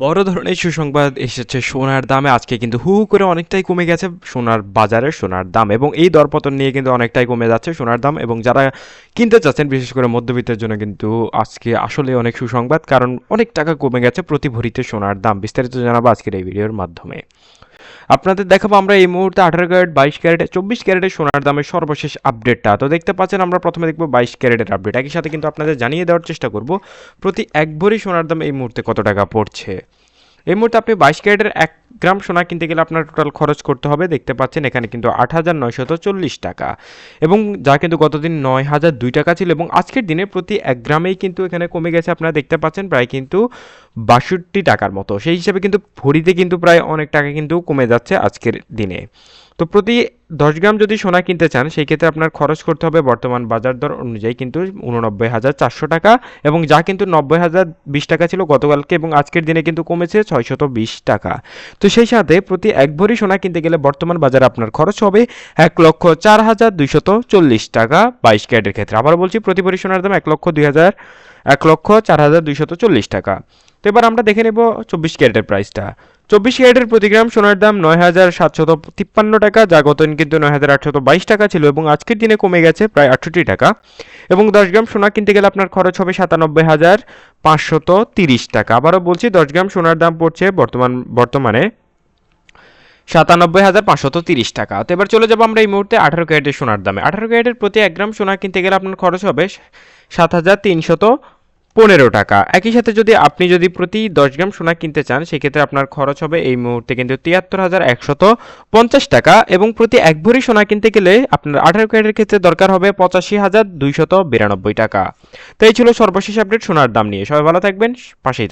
বড় ধরনের সুসংবাদ এসেছে সোনার দামে। আজকে কিন্তু হু করে অনেকটাই কমে গেছে সোনার বাজারে সোনার দাম এবং এই দরপতন নিয়ে কিন্তু অনেকটাই কমে যাচ্ছে সোনার দাম এবং যারা কিনতে চাচ্ছেন, বিশেষ করে মধ্যবিত্তের জন্য কিন্তু আজকে আসলে অনেক সুসংবাদ, কারণ অনেক টাকা কমে গেছে প্রতি ভরিতে সোনার দাম। বিস্তারিত জানাব আজকের এই ভিডিওর মাধ্যমে। আপনাদের দেখাবো আমরা এই মুহূর্তে আঠারো ক্যারেট, বাইশ ক্যারেট, চব্বিশ ক্যারেটের সোনার দামের সর্বশেষ আপডেটটা তো দেখতে পাচ্ছেন, আমরা প্রথমে দেখব বাইশ ক্যারেটের আপডেট একই সাথে কিন্তু আপনাদের জানিয়ে দেওয়ার চেষ্টা করব, প্রতি এক ভরি সোনার দাম এই মুহূর্তে কত টাকা পড়ছে? এই মুহূর্তে আপনি বাইশ ক্যারেটের এক গ্রাম সোনা কিনতে গেলে আপনার টোটাল খরচ করতে হবে। দেখতে পাচ্ছেন এখানে কিন্তু আট হাজার নয়শত চল্লিশ টাকা। এবং যা কিন্তু গতদিন নয় হাজার দুই টাকা ছিল এবং আজকের দিনে প্রতি এক গ্রামেই কিন্তু এখানে কমে গেছে। আপনারা দেখতে পাচ্ছেন প্রায় কিন্তু বাষট্টি টাকার মতো। সেই হিসাবে কিন্তু ভরিতে কিন্তু প্রায় অনেক টাকা কিন্তু কমে যাচ্ছে আজকের দিনে। তো প্রতি দশ গ্রাম যদি সোনা কিনতে চান, সেই ক্ষেত্রে আপনার খরচ করতে হবে বর্তমান বাজার দর অনুযায়ী কিন্তু উননব্বই হাজার চারশো টাকা এবং যা কিন্তু নব্বই হাজার বিশ টাকা ছিল গতকালকে এবং আজকের দিনে কিন্তু কমেছে ছয়শত বিশ টাকা। তো সেই সাথে প্রতি এক ভরি সোনা কিনতে গেলে বর্তমান বাজারে আপনার খরচ হবে এক লক্ষ চার হাজার দুইশত চল্লিশ টাকা বাইশ ক্যারেটের ক্ষেত্রে। আবার বলছি, প্রতি ভরি সোনার দাম এক লক্ষ দুই হাজার, এক লক্ষ চার হাজার দুইশত চল্লিশ টাকা। তো এবার আমরা দেখে নেব চব্বিশ ক্যারেটের প্রাইসটা চব্বিশ ক্যারেটের প্রতি গ্রাম সোনার দাম নয় হাজার সাতশত তিপ্পান্ন টাকা, যা গতদিন কিন্তু নয় হাজার আটশত বাইশ টাকা ছিল এবং আজকের দিনে কমে গেছে প্রায় আটষট্টি টাকা এবং দশ গ্রাম সোনা কিনতে গেলে আপনার খরচ হবে সাতানব্বই হাজার পাঁচশত তিরিশ টাকা। আবারও বলছি, দশ গ্রাম সোনার দাম পড়ছে বর্তমান, বর্তমানে সাতানব্বই হাজার পাঁচশত তিরিশ টাকা। তো এবার চলে যাব আমরা এই মুহূর্তে আঠারো ক্যারেটের সোনার দামে। আঠারো ক্যারেটের প্রতি এক গ্রাম সোনা কিনতে গেলে আপনার খরচ হবে সাত হাজার তিনশত পনেরো টাকা। একই সাথে যদি আপনি যদি প্রতি দশ গ্রাম সোনা কিনতে চান, সেক্ষেত্রে আপনার খরচ হবে এই মুহূর্তে কিন্তু তিয়াত্তর হাজার একশত পঞ্চাশ টাকা এবং প্রতি এক ভরি সোনা কিনতে গেলে আপনার আঠারো ক্যারেটের ক্ষেত্রে দরকার হবে পঁচাশি হাজার দুইশত বিরানব্বই টাকা। তো এই ছিল সর্বশেষ আপডেট সোনার দাম নিয়ে। সবাই ভালো থাকবেন, পাশেই